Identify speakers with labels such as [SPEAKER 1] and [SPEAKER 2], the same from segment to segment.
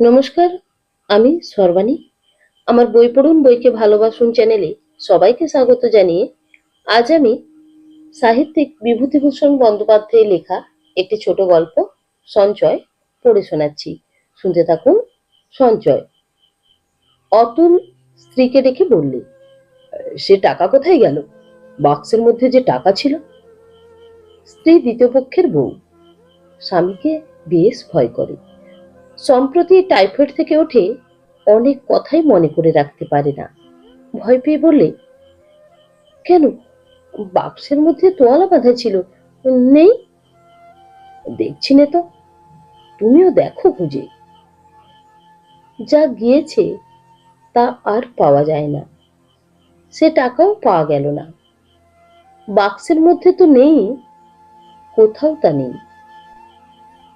[SPEAKER 1] নমস্কার, আমি সর্বাণী। আমার বই পড়ুন, বইকে ভালোবাসুন চ্যানেলে সবাইকে স্বাগত জানিয়ে আজ আমি সাহিত্যিক বিভূতিভূষণ বন্দ্যোপাধ্যায়ের লেখা একটি ছোট গল্প, সঞ্চয়, পড়ে শোনাচ্ছি। শুনতে থাকুন, সঞ্চয়। অতুল স্ত্রীকে ডেকে বললে, সে টাকা কোথায় গেল? বাক্সের মধ্যে যে টাকা ছিল? স্ত্রী দ্বিতীয় পক্ষের বউ, স্বামীকে বেশ ভয় করে। সম্প্রতি টাইফয়েড থেকে উঠে অনেক কথাই মনে করে রাখতে পারে না। ভয় পেয়ে বললে, কেন? বাক্সের মধ্যে তোয়ালা বাঁধা ছিল। নেই? দেখছি না তো। তুমিও দেখো খুঁজে। যা গিয়েছে তা আর পাওয়া যায় না। সে টাকাও পাওয়া গেল না। বাক্সের মধ্যে তো নেই, কোথাও তা নেই।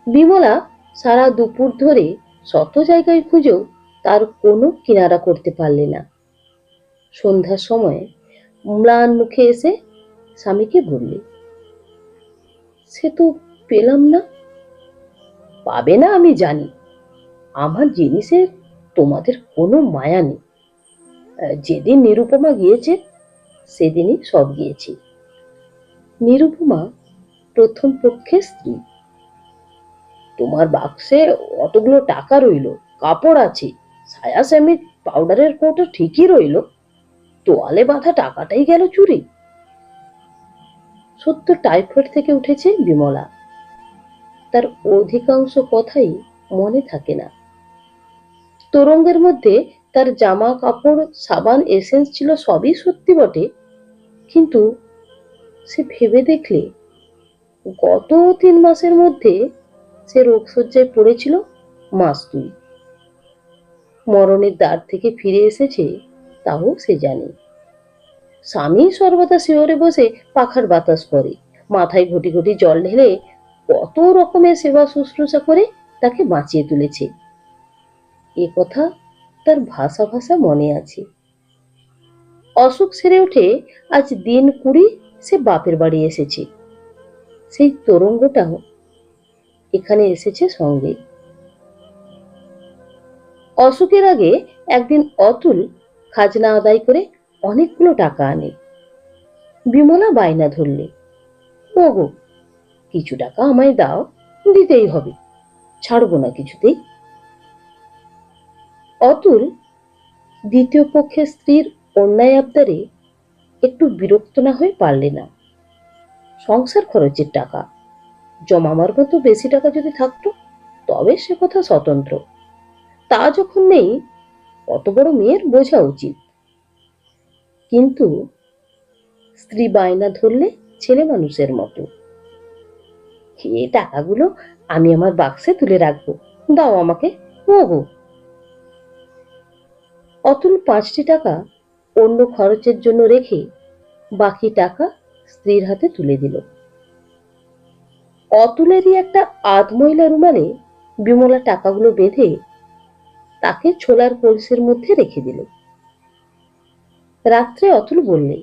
[SPEAKER 1] বিমলা সারা দুপুর ধরে শত জায়গায় খুঁজেও তার কোনো কিনারা করতে পারলে না। সন্ধ্যার সময় ম্লান মুখে এসে স্বামীকে বললে, সে তো পেলাম না। পাবে না আমি জানি। আমার জিনিসের তোমাদের কোনো মায়া নেই। যেদিন নিরুপমা গিয়েছে, সেদিনই সব গিয়েছি। নিরুপমা প্রথম পক্ষের স্ত্রী। তোমার বাক্সে অতগুলো টাকা রইল, কাপড় আছে, ছায়া স্যামির পাউডারের কৌটো ঠিকই রইল। তোয়ালে বাঁধা টাকাটাই গেল চুরি। সত্য টাইফয়েড থেকে উঠেছে বিমলা। তার অধিকাংশ কথাই মনে থাকে না। তোরঙ্গের মধ্যে তার জামা, কাপড়, সাবান, এসেন্স ছিল সবই সত্যি বটে। কিন্তু সে ভেবে দেখলে, গত তিন মাসের মধ্যে সে রোগশয্যায় পড়েছিল মাস দুই মরণের দ্বার থেকে ফিরে এসেছে, তাও সে জানে। স্বামী সর্বদা শিহরে বসে পাখার বাতাস করে, মাথায় ঘটি ঘটি জল ঢেলে কত রকমের সেবা শুশ্রূষা করে তাকে বাঁচিয়ে তুলেছে। এ কথা তার ভাষা ভাষা মনে আছে। অসুখ সেরে উঠে আজ দিন কুড়ি সে বাপের বাড়ি এসেছে। সেই তরঙ্গটাও এখানে এসেছে সঙ্গে। অসুখের আগে একদিন অতুল খাজনা আদায় করে অনেকগুলো টাকা আনে। বিমলা বায়না ধরলে, ওগো, কিছু টাকা আমায় দাও, দিতেই হবে, ছাড়বো না কিছুতেই। অতুল দ্বিতীয় পক্ষের স্ত্রীর অন্যায় আবদারে একটু বিরক্ত না হয়ে পারলে না। সংসার খরচের টাকা জমাবার মতো বেশি টাকা যদি থাকতো, তবে সে কথা স্বতন্ত্র। তা যখন নেই অত বড় মেয়ের বোঝা উচিত। কিন্তু স্ত্রী বায়না ধরলে ছেলে মানুষের মতো। এ টাকাগুলো আমি আমার বাক্সে তুলে রাখব। দাও আমাকে অতুল পাঁচটি টাকা অন্য খরচের জন্য রেখে বাকি টাকা স্ত্রীর হাতে তুলে দিল। অতুলেরই একটা আধমহিলা রুমালে বিমলা টাকাগুলো বেঁধে তাকে ছোলার কলসির মধ্যে রেখে দিল। রাত্রে অতুল বললে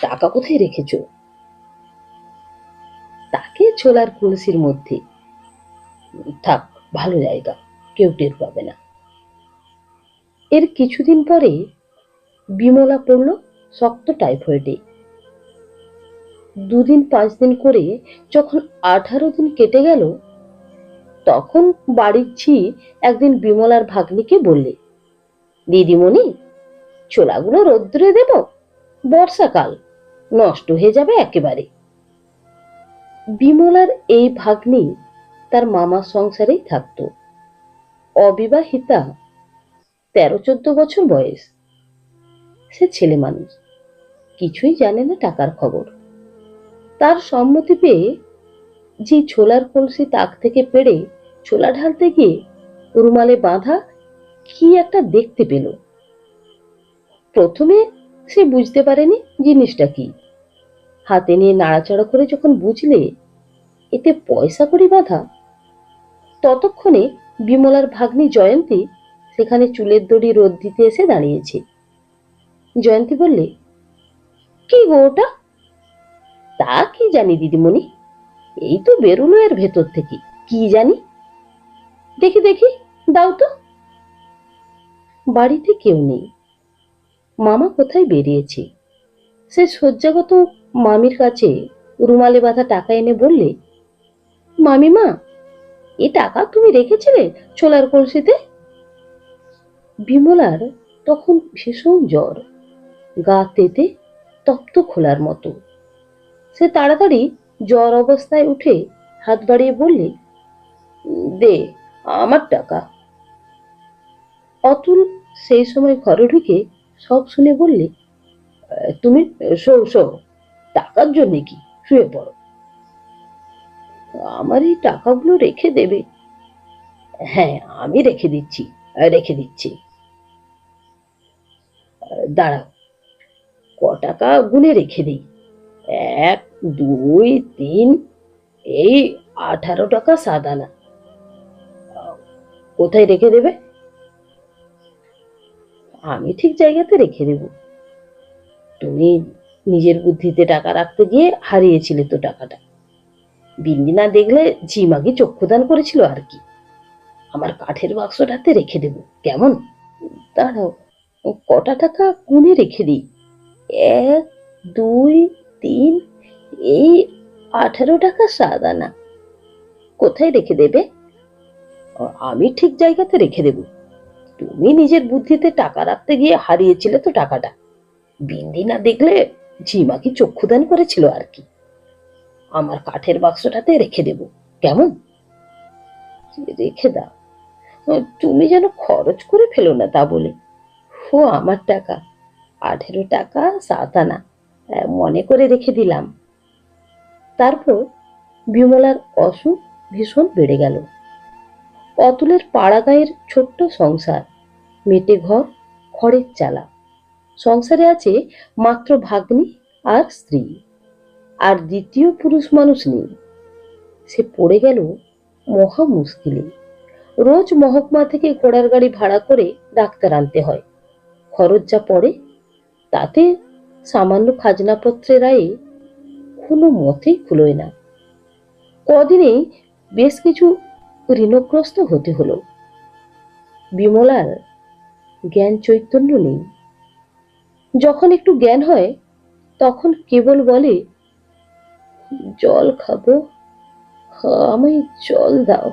[SPEAKER 1] টাকা কোথায় রেখেছো? তাকে ছোলার কলসির মধ্যে। থাক, ভালো জায়গা, কেউ টের পাবে না। এর কিছুদিন পরে বিমলা পড়ল শক্ত টাইফয়েডে। দুদিন, পাঁচ দিন করে যখন আঠারো দিন কেটে গেল, তখন বাড়ির ঝি একদিন বিমলার ভাগ্নিকে বললে, দিদিমণি ছোলাগুলো রোদ্দুরে দেব? বর্ষাকাল, নষ্ট হয়ে যাবে একেবারে। বিমলার এই ভাগ্নি তার মামার সংসারেই থাকতো। অবিবাহিতা, তেরো, চোদ্দ বছর বয়স। সে ছেলে মানুষ, কিছুই জানে না টাকার খবর। তার সম্মতি পেয়ে যে ছোলার কলসি তাক থেকে পেড়ে ছোলা ঢালতে গিয়ে রুমালে বাঁধা কি একটা দেখতে পেল। প্রথমে সে বুঝতে পারেনি জিনিসটা কি। হাতে নিয়ে নাড়াচাড়া করে যখন বুঝলে, এতে পয়সা করি বাঁধা। ততক্ষণে বিমলার ভাগ্নি জয়ন্তী সেখানে চুলের দড়ি রোদ দিতে এসে দাঁড়িয়েছে। জয়ন্তী বললে, কি গো ওটা? তা কি জানি, দিদিমণি? এই তো বেরোলো এর ভেতর থেকে। কি জানি? দেখি দেখি, দাও তো। বাড়িতে কেউ নেই। মামা কোথায় বেরিয়েছে? সে শয্যাগত মামির কাছে রুমালে বাঁধা টাকা এনে বললে, মামিমা, এ টাকা তুমি রেখেছিলে ছোলার কলসিতে? বিমলার তখন ভীষণ জ্বর। গা তেতে তপ্ত খোলার মতো। সে তাড়াতাড়ি জ্বর অবস্থায় উঠে হাত বাড়িয়ে বললে, দে, আমার টাকা। অতুল সেই সময় ঘরে ঢুকে সব শুনে বললে, তুমি শো শো টাকার জন্য কি শুয়ে পড়ো। আমার এই টাকাগুলো রেখে দেবে। হ্যাঁ আমি রেখে দিচ্ছি রেখে দিচ্ছি। দাঁড়াও, ক টাকা গুনে রেখে দিই। এক দুই, তিন, এই আঠারো টাকা সাত আনা কোথায় রেখে দেবে? আমি ঠিক জায়গাতে রেখে দেব। তুমি নিজের বুদ্ধিতে টাকা রাখতে গিয়ে হারিয়েছিলে তো টাকাটা। বিন্দি না দেখলে ঝিমাকে চক্ষুদান করেছিল আর কি। আমার কাঠের বাক্সটাতে রেখে দেব। কেমন? দাঁড়াও, কটা টাকা গুনে রেখে দিই? এক, দুই, তিন এই আঠারো টাকা সাত আনা কোথায় রেখে দেবে? আমি ঠিক জায়গাতে রেখে দেব। তুমি নিজের বুদ্ধিতে টাকা রাখতে গিয়ে হারিয়েছিলে তো টাকাটা। বিন্দি না দেখলে ঝিমাকে চক্ষুদান করেছিল আর কি? আমার কাঠের বাক্সটাতে রেখে দেব। কেমন? রেখে দাও। তুমি যেন খরচ করে ফেলো না তা বলে। ও আমার টাকা। আঠেরো টাকা সাত আনা মনে করে রেখে দিলাম। তারপর বিমলার অসুখ ভীষণ বেড়ে গেল। অতুলের পাড়া গায়ের ছোট্ট সংসার, মেটে ঘর, খড়ের চালা। সংসারে আছে মাত্র ভাগ্নি আর স্ত্রী। আর দ্বিতীয় পুরুষ মানুষ নেই। সে পড়ে গেল মহা মুশকিলে। রোজ মহকুমা থেকে ঘোড়ার গাড়ি ভাড়া করে ডাক্তার আনতে হয়। খরচ যা পড়ে, তাতে সামান্য খাজনাপত্রের আয়ে কোনো মতেই খুলোয় না। কদিনেই বেশ কিছু ঋণগ্রস্ত হতে হলো। বিমলার জ্ঞান চৈতন্য নেই। যখন একটু জ্ঞান হয়, তখন কেবল বলে, জল খাব? আমায় জল দাও।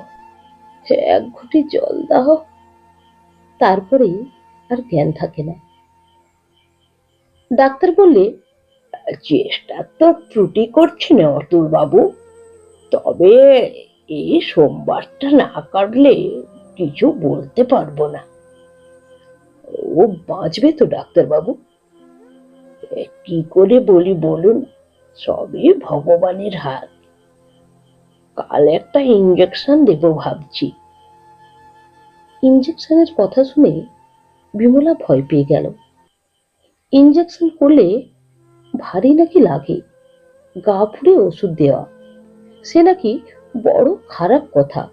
[SPEAKER 1] এক ঘুটি জল দাও। তারপরেই আর জ্ঞান থাকে না। ডাক্তার বললে চেষ্টা তো ত্রুটি করছে না অতুল বাবু তবে এই সোমবারটা না কাটলে কিছু বলতে পারব না। ও বাঁচবে তো ডাক্তার বাবু কি করে বলি বলুন, সবই ভগবানের হাত। কাল একটা ইঞ্জেকশন দেবো ভাবছি। ইঞ্জেকশনের কথা শুনে বিমলা ভয় পেয়ে গেল। ইঞ্জেকশন করলে ভারী নাকি লাগে? গা ফুড়ে ওষুধ দেওয়া। সে নাকি বড় খারাপ কথা।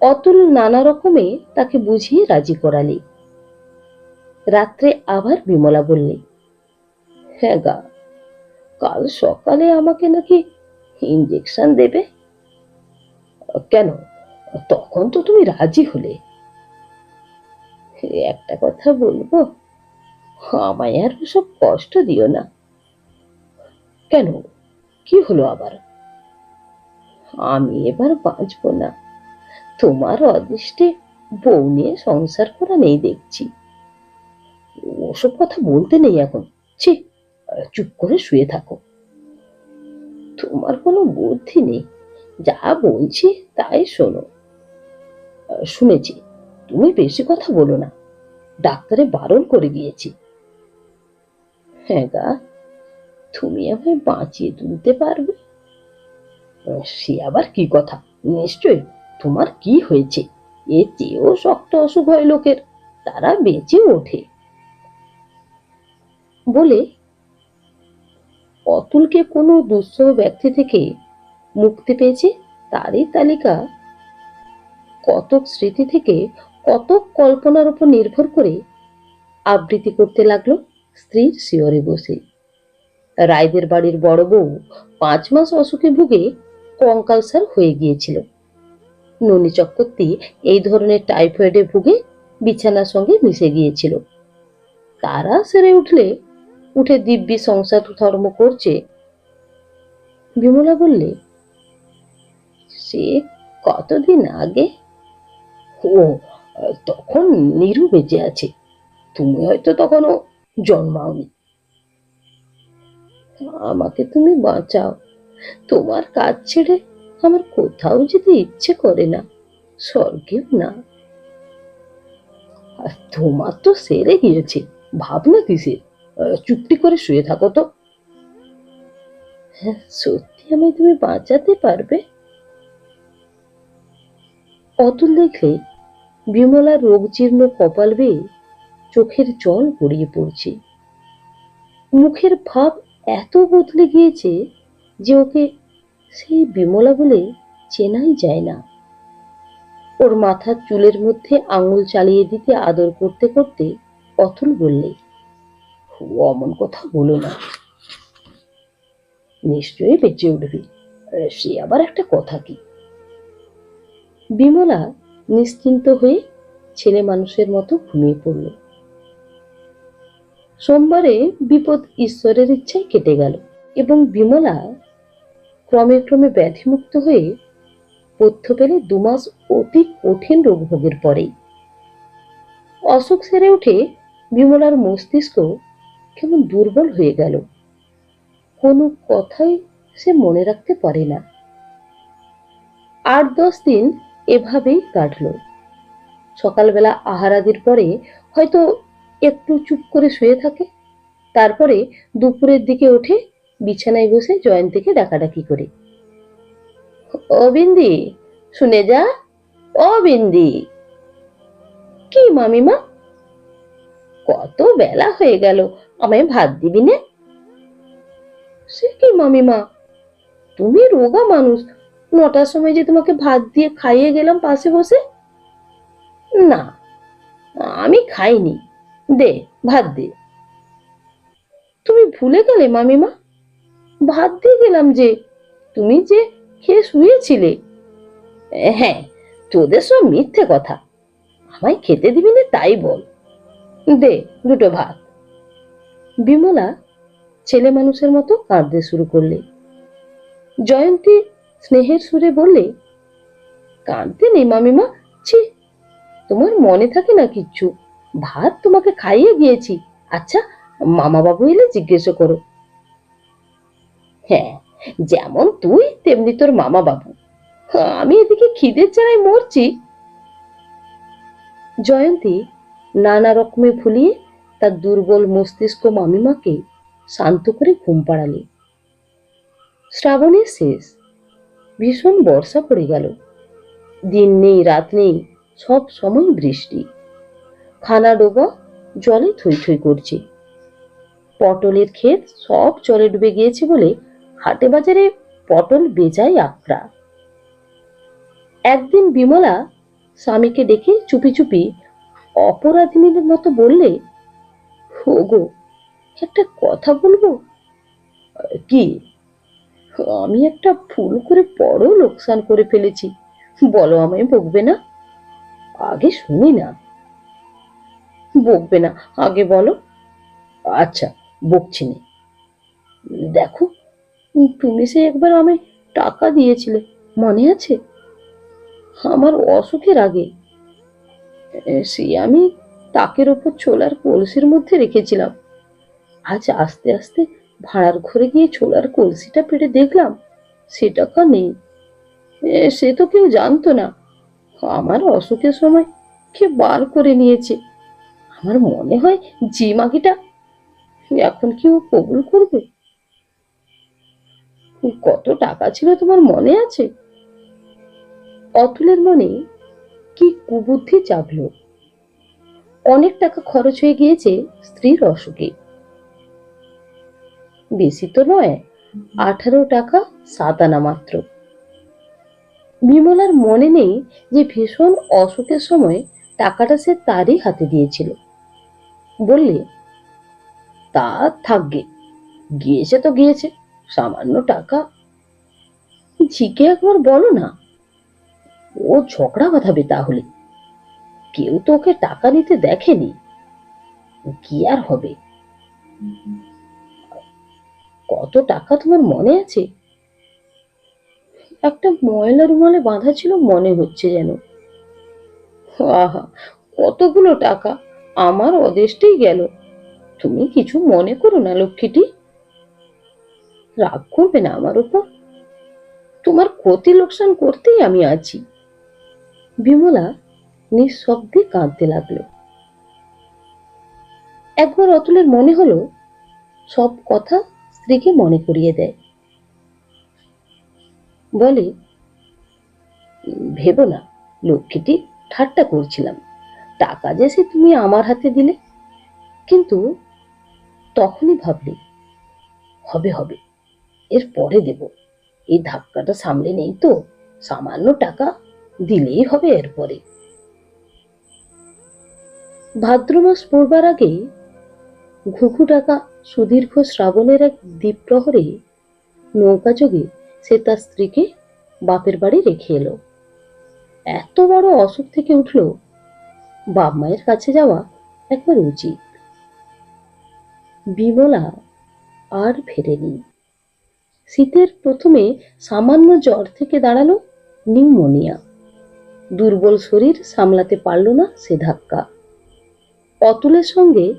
[SPEAKER 1] অতুল নানা রকমে তাকে বুঝিয়ে রাজি করালে। রাত্রে আবার বিমলা বললে হ্যাঁ গা, কাল সকালে আমাকে নাকি ইঞ্জেকশন দেবে? কেন? তখন তো তুমি রাজি হলে। একটা কথা বলব? আমায় আর সব কষ্ট দিও না। কেন? কি হলো আবার? আমি এবার বাঁচবো না। তোমার অদৃষ্টে বউ নিয়ে সংসার করা নেই দেখছি। ওসব কথা বলতে নেই এখন। ছি, চুপ করে শুয়ে থাকো। তোমার কোনো বুদ্ধি নেই। যা বলছি তাই শোনো। শুনেছি, তুমি বেশি কথা বলো না। ডাক্তারে বারণ করে দিয়েছি হ্যাঁ গা, তুমি আমায় বাঁচিয়ে তুলতে পারবে? সে আবার কি কথা? নিশ্চয় তোমার কি হয়েছে? এর চেয়েও শক্ত অসুখ হয় লোকের, তারা বেঁচে ওঠে। বলে অতুলকে কোনো দুঃসহ ব্যক্তি থেকে মুক্তি পেয়েছে? তারই তালিকা। কতক স্মৃতি থেকে কতক কল্পনার উপর নির্ভর করে আবৃত্তি করতে লাগল। স্ত্রীর শিয়রে বসে। রায়দের বাড়ির বড় বউ পাঁচ মাস অসুখে ভুগে কঙ্কালসার হয়ে গিয়েছিল। ননী চক্রবর্তী এই ধরনের টাইফয়েডে ভুগে বিছানার সঙ্গে মিশে গিয়েছিল। তারা সেরে উঠলে, উঠে দিব্যি সংসার ধর্ম করছে। বিমলা বললে, সে কতদিন আগে? ও, তখন নিরু বেঁচে আছে। তুমি হয়তো তখনও জন্মাওনি। আমাকে তুমি বাঁচাও। তোমার কাজ ছেড়ে আমার কোথাও যেতে ইচ্ছে করে না, স্বর্গেও না। তোমার তো সেরে গিয়েছে, ভাবনা কিসের? চুপটি করে শুয়ে থাকো তো। হ্যাঁ সত্যি আমি তুমি বাঁচাতে পারবে? অতুল দেখলে বিমলা রোগজীর্ণ কপাল বেয়ে চোখের জল গড়িয়ে পড়ছে। মুখের ভাব এত বদলে গিয়েছে যে ওকে সেই বিমলা বলে চেনাই যায় না। ওর মাথার চুলের মধ্যে আঙুল চালিয়ে দিতে আদর করতে করতে অতুল বললে অমন কথা বলো না। নিশ্চয়ই বেঁচে উঠবি। সে আবার একটা কথা কি? বিমলা নিশ্চিন্ত হয়ে ছেলে মানুষের মতো ঘুমিয়ে পড়ল। সোমবারে বিপদ ঈশ্বরের ইচ্ছায় কেটে গেল এবং বিমলা ক্রমে ক্রমে ব্যাধিমুক্ত হয়ে পথ্য পেলে দুমাস অতি কঠিন রোগভোগের পরেই। অসুখ সেরে উঠে বিমলার মস্তিষ্ক কেমন দুর্বল হয়ে গেল। কোনো কথাই সে মনে রাখতে পারে না। আট দশ দিন এভাবেই কাটল। সকালবেলা আহারাদির পরে হয়তো একটু চুপ করে শুয়ে থাকে। তারপরে দুপুরের দিকে উঠে বিছানায় বসে জয়ন্তীকে ডাকাডাকি করে। ও বিন্দি শুনে যা। ও বিন্দি কি মামিমা? কত বেলা হয়ে গেল, আমায় ভাত দিবি নে? সে কি মামিমা? তুমি রোগা মানুষ, নটার সময় যে তোমাকে ভাত দিয়ে খাইয়ে গেলাম পাশে বসে? না, আমি খাইনি। দে, ভাত দে। তুমি ভুলে গেলে, মামিমা? ভাত দিয়ে গেলাম যে, তুমি যে খেয়ে শুয়েছিলে। হ্যাঁ তোদের সব মিথ্যে কথা। আমায় খেতে দিবি না তাই বল। দে, দুটো ভাত। বিমলা ছেলে মানুষের মতো কাঁদতে শুরু করলে। জয়ন্তী স্নেহের সুরে বললে, কাঁদতে নেই মামিমা? ছি, তোমার মনে থাকে না কিচ্ছু? ভাত তোমাকে খাইয়ে গিয়েছি। আচ্ছা মামা বাবু এলে জিজ্ঞেস করো। হ্যাঁ যেমন তুই, তেমনি তোর মামা বাবু আমি এদিকে খিদের জ্বালায় মরছি। জয়ন্তী নানা রকমে ফুলিয়ে তার দুর্বল মস্তিষ্ক মামিমাকে শান্ত করে ঘুম পাড়ালে। শ্রাবণের শেষ। ভীষণ বর্ষা পড়ে গেল। দিন নেই, রাত নেই, সব সময় বৃষ্টি। খানা ডোবা জলে থই থই করছে। পটলের ক্ষেত সব জলে ডুবে গিয়েছে বলে হাটে বাজারে পটল বেজায় আকড়া। একদিন বিমলা স্বামীকে ডেকে চুপি চুপি অপরাধিনীর মতো বললে গো একটা কথা বলব? কি? আমি একটা ভুল করে বড় লোকসান করে ফেলেছি। বলো আমায় বকবে না? আগে শুনি না। বকবে না। আগে বলো। আচ্ছা বকছি না। দেখো, তুমি সে একবার আমায় টাকা দিয়েছিলে, মনে আছে? আমার অসুখের আগে। সে আমি তাকের ওপর ছোলার কলসির মধ্যে রেখেছিলাম। আজ আস্তে আস্তে ভাড়ার ঘরে গিয়ে ছোলার কলসিটা পেটে দেখলাম, সে টাকা নেই। সে তো কেউ জানতো না। আমার অসুখের সময় কে বার করে নিয়েছে। আমার মনে হয় জি মাগিটা এখন কি ও কবুল করবে? কত টাকা ছিল তোমার মনে আছে? অতুলের মনে কি কুবুদ্ধি চাপল অনেক টাকা খরচ হয়ে গিয়েছে স্ত্রীর অসুখে। বেশি তো নয়, আঠারো টাকা সাত আনা মাত্র। বিমলার মনে নেই যে ভীষণ অসুখের সময় টাকাটা সে তারই হাতে দিয়েছিল। বললে, তা থাকবে। গিয়েছে তো গিয়েছে, সামান্য টাকা। ঝিকে একবার বলো না, ও ঝগড়া বাঁধাবে তাহলে। কেউ তো ওকে টাকা নিতে দেখেনি। কি আর হবে? কত টাকা তোমার মনে আছে? একটা ময়লা রুমালে বাঁধা ছিল, মনে হচ্ছে যেন। আহা, কতগুলো টাকা! আমার অদেষ্টেই গেল। তুমি কিছু মনে করো না, লক্ষ্মীটি। রাগ করবে না আমার উপর। তোমার ক্ষতি লোকসান করতেই আমি আছি। বিমলা নিঃশব্দে কাঁদতে লাগল। একবার অতুলের মনে হলো, সব কথা স্ত্রীকে মনে করিয়ে দেয়। বলে ভেবো না, লক্ষ্মীটি ঠাট্টা করছিলাম। টাকা যে সে তুমি আমার হাতে দিলে। কিন্তু তখনই ভাবলি, হবে হবে, এর পরে দেব। এই ধাক্কাটা সামলে নেই তো, সামান্য টাকা দিলেই হবে এরপরে ভাদ্র মাস পড়বার আগে ঘুঘু টাকা সুদীর্ঘ শ্রাবণের এক দ্বীপ প্রহরে নৌকা যোগে সে তার স্ত্রীকে বাপের বাড়ি রেখে এলো। এত বড় অসুখ থেকে উঠল বাপ মায়ের কাছে যাওয়া একবার উচিত। বিমলা আর ফেরেনি। শীতের প্রথমে সামান্য জ্বর থেকে দাঁড়াল নিউমোনিয়া। দুর্বল শরীর সামলাতে পারল না সে ধাক্কা। অতুলের সঙ্গে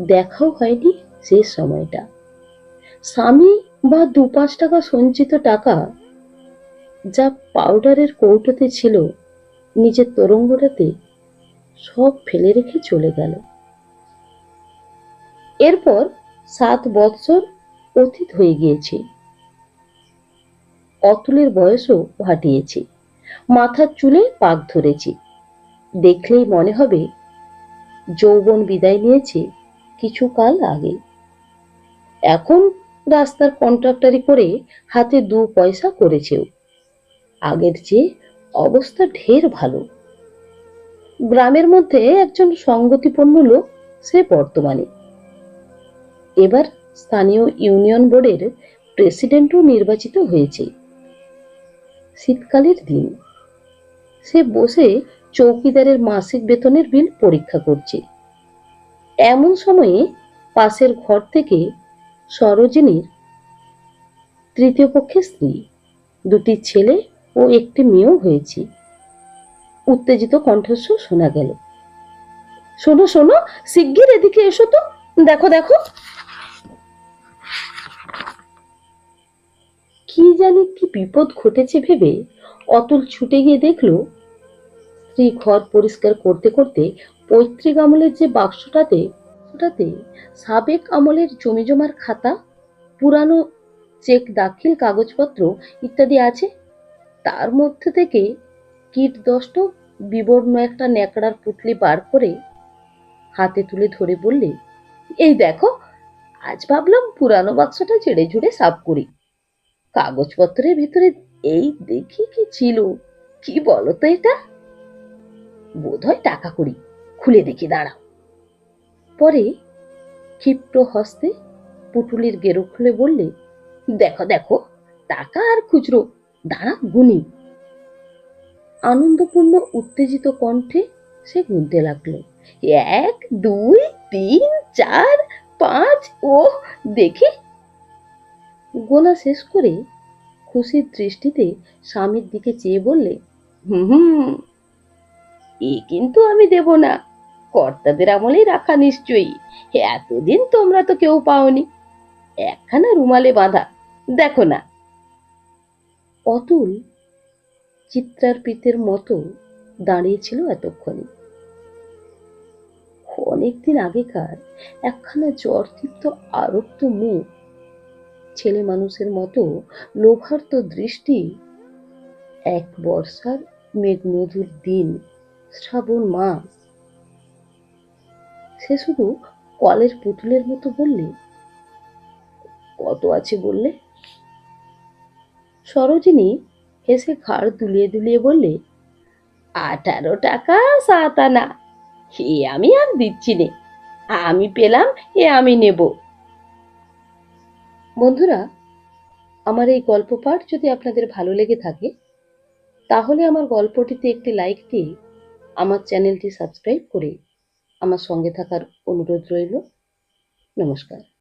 [SPEAKER 1] দেখাও হয়নি শেষ সময়টা। স্বামী বা দু পাঁচ টাকা সঞ্চিত টাকা যা পাউডারের কৌটোতে ছিল, নিজের তরঙ্গটাতে সব ফেলে রেখে চলে গেল। এরপর সাত বৎসর অতীত হয়ে গিয়েছে। অতুলের বয়সও ভাটিয়েছে। মাথার চুলে পাক ধরেছে। দেখলেই মনে হবে, যৌবন বিদায় নিয়েছে কিছু কাল আগে। এখন রাস্তার কন্ট্রাক্টারি করে হাতে দু পয়সা করেছেও। আগের চেয়ে অবস্থা ঢের ভালো। গ্রামের মধ্যে একজন সঙ্গতিপন্ন লোক, সে বর্তমানে। এবার স্থানীয় ইউনিয়ন বোর্ডের প্রেসিডেন্টও নির্বাচিত হয়েছে। শীতকালের দিন। সে বসে চৌকিদারের মাসিক বেতনের বিল পরীক্ষা করছে। এমন সময়ে পাশের ঘর থেকে সরোজিনীর তৃতীয় পক্ষের স্ত্রী, দুটি ছেলে ও একটি মেয়েও হয়েছে। উত্তেজিত কণ্ঠস্বর শোনা গেল। শোনো শোনো, শিগগির এদিকে এসো তো। দেখো দেখো। কি জানি কি বিপদ ঘটেছে ভেবে অতুল ছুটে গিয়ে দেখল, স্ত্রী ঘর পরিষ্কার করতে করতে পৈতৃক আমলের যে বাক্সটাতে, ওটাতে সাবেক আমলের জমি জমার খাতা, পুরানো চেক, দাখিল, কাগজপত্র ইত্যাদি আছে, তার মধ্যে থেকে কীট দষ্ট বিবর্ণ একটা ন্যাকড়ার পুটলি বার করে হাতে তুলে ধরে বললে, এই দেখো, আজ ভাবলাম পুরানো বাক্সটা ছেড়ে ঝুড়ে সাফ করি। কাগজপত্রের ভিতরে এই দেখি কি ছিল, কি বলো তো এটা? বোধহয় টাকা করি, খুলে দেখি, দাঁড়াও। পরে ক্ষিপ্র হস্তে পুটুলির গেরো খুলে বললে, দেখো দেখো, টাকা আর খুচরো দাঁড়া গুনি। আনন্দপূর্ণ, উত্তেজিত কণ্ঠে সে গুনতে লাগল। এক, দুই, তিন, চার, পাঁচ ও দেখি গোনা শেষ করে খুশির দৃষ্টিতে স্বামীর দিকে চেয়ে বললে হুম, এ কিন্তু আমি দেব না। কর্তাদের আমলেই রাখা নিশ্চয়ই। এতদিন তোমরা তো কেউ পাওনি। একখানা রুমালে বাঁধা, দেখো না। অতুল চিত্রার্পিতের মতো দাঁড়িয়েছিল এতক্ষণে। অনেকদিন আগেকার একখানা জ্বরতৃপ্ত আরক্ত মুখ ছেলে মানুষের মতো লোভার্ত দৃষ্টি এক বর্ষার মেঘমধুর দিন, শ্রাবণ মাস। সে শুধু কলের পুতুলের মতো বললে, কত আছে বললে? সরোজিনী হেসে ঘাড় দুলিয়ে দুলিয়ে বললে, আঠারো টাকা সাত আনা এ আমি আর দিচ্ছি নে। আমি পেলাম, এ আমি নেব। বন্ধুরা, আমার এই গল্প পাঠ যদি আপনাদের ভালো লেগে থাকে, তাহলে আমার গল্পটিতে একটি লাইক দিয়ে আমার চ্যানেলটি সাবস্ক্রাইব করে আমার সঙ্গে থাকার অনুরোধ রইল। নমস্কার।